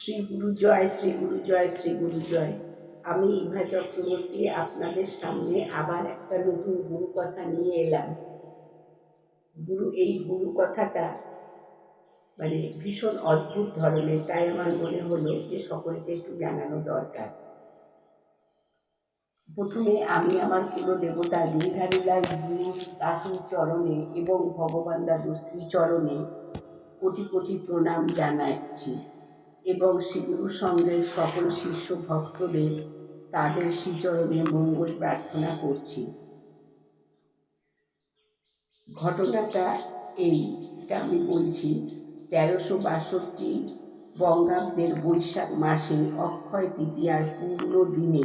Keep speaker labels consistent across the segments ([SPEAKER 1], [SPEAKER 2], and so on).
[SPEAKER 1] শ্রী গুরু জয়, শ্রী গুরু জয়, শ্রী গুরু জয়। আমি ইভা চক্রবর্তী আপনাদের সামনে আবার একটা নতুন গুরু কথা নিয়ে এলাম। গুরু, এই গুরু কথাটা মানে ভীষণ অদ্ভুত ধরনের, তাই আমার মনে হলো যে সকলকে একটু জানানো দরকার। প্রথমে আমি আমার কুলো দেবতা গিরিধারীলাল গুরু দাসুর চরণে এবং ভগবান দাদু শ্রী চরণে কোটি কোটি প্রণাম জানাচ্ছি। এবং শ্রীগুরুর সঙ্গে সকল শিষ্য ভক্তদের তাদের শ্রীচরণে মঙ্গল প্রার্থনা করছি। ঘটনাটা এই, এটা আমি বলছি, তেরোশো বাষট্টি বঙ্গাব্দের বৈশাখ মাসে অক্ষয় তৃতীয়ার পূর্ণ দিনে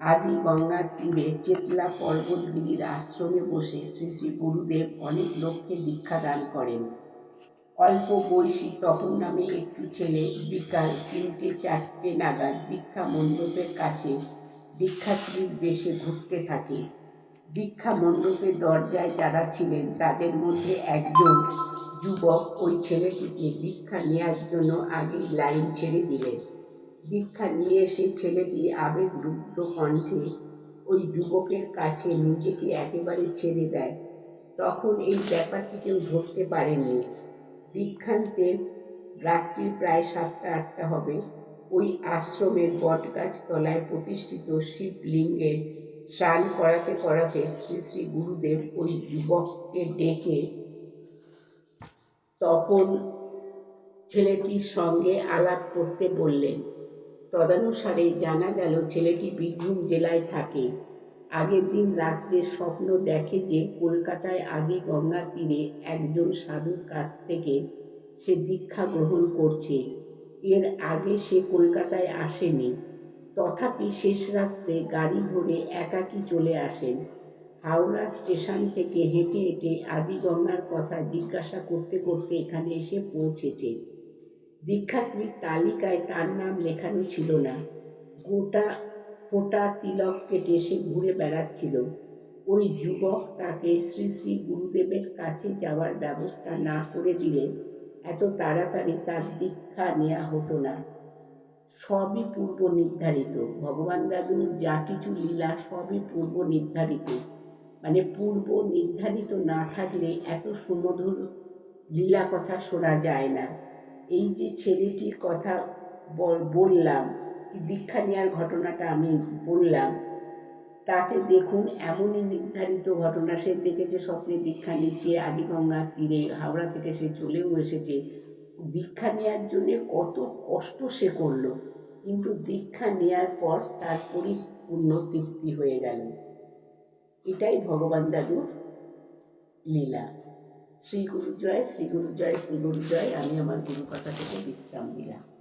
[SPEAKER 1] আদি গঙ্গার তীরে চেতলা পর্বতগিরির আশ্রমে বসে শ্রী শ্রী গুরুদেব অনেক লোককে দীক্ষা দান করেন। অল্প বয়সী তপন নামে একটি ছেলে বিকাল তিনটে চারটে নাগাদ দীক্ষা মণ্ডপের কাছে দীক্ষাত্রীর বেশে ঘুরতে থাকে। দীক্ষা মণ্ডপের দরজায় যারা ছিলেন, তাদের মধ্যে একজন যুবক ওই ছেলেটিকে দীক্ষা নেওয়ার জন্য আগেই লাইন ছেড়ে দিলেন। দীক্ষা নিয়ে এসে ছেলেটি আবেগরুদ্ধ কণ্ঠে ওই যুবকের কাছে নিজেকে একেবারে ছেড়ে দেয়। তখন এই ব্যাপারটি কেউ ধরতে পারেনি দীক্ষান্তের রাত্রি প্রায় সাতটা আটটা হবে। ওই আশ্রমের বটগাছ তলায় প্রতিষ্ঠিত শিবলিঙ্গের স্নান করাতে করাতে শ্রী শ্রী গুরুদেব ওই যুবককে ডেকে তখন ছেলেটির সঙ্গে আলাপ করতে বললেন। তদানুসারে জানা গেল ছেলেটি বীরভূম জেলায় থাকে। আগের দিন রাত্রে স্বপ্ন দেখে যে কলকাতায় আগে গঙ্গা তীরে একজন সাধুর কাছ থেকে সে দীক্ষা গ্রহণ করছে। এর আগে সে কলকাতায় আসেনি। তথাপি শেষ রাত্রে গাড়ি ধরে একাকী চলে আসেন। হাওড়া স্টেশন থেকে হেঁটে হেঁটে আদি গঙ্গার কথা জিজ্ঞাসা করতে করতে এখানে এসে পৌঁছেছে। দীক্ষাত্রীর তালিকায় তার নাম লেখানো ছিল না। গোটা ফোটা তিলক কেটে সে ঘুরে বেড়াচ্ছিল। ওই যুবক তাকে শ্রী শ্রী গুরুদেবের কাছে যাওয়ার ব্যবস্থা না করে দিলে এত তাড়াতাড়ি তার দীক্ষা নেওয়া হতো না। সবই পূর্ব নির্ধারিত। ভগবান দাদুর যা কিছু লীলা সবই পূর্ব নির্ধারিত। মানে পূর্ব নির্ধারিত না থাকলে এত সুমধুর লীলা কথা শোনা যায় না। এই যে ছেলেটির কথা বললাম দীক্ষা নেওয়ার ঘটনাটা আমি বললাম। তাতে দেখুন, এমনই নির্ধারিত ঘটনা, সে দেখেছে স্বপ্নে দীক্ষা নিচ্ছে আদিগঙ্গার তীরে, হাওড়া থেকে সে চলেও এসেছে। দীক্ষা নেওয়ার জন্য কত কষ্ট সে করল, কিন্তু দীক্ষা নেওয়ার পর তার পরিপূর্ণ তৃপ্তি হয়ে গেল। এটাই ভগবান দাদুর লীলা। শ্রী গুরু জয় শ্রী গুরু জয় শ্রী গুরু জয় আমি আমার গুরু কথা থেকে বিশ্রাম দিলাম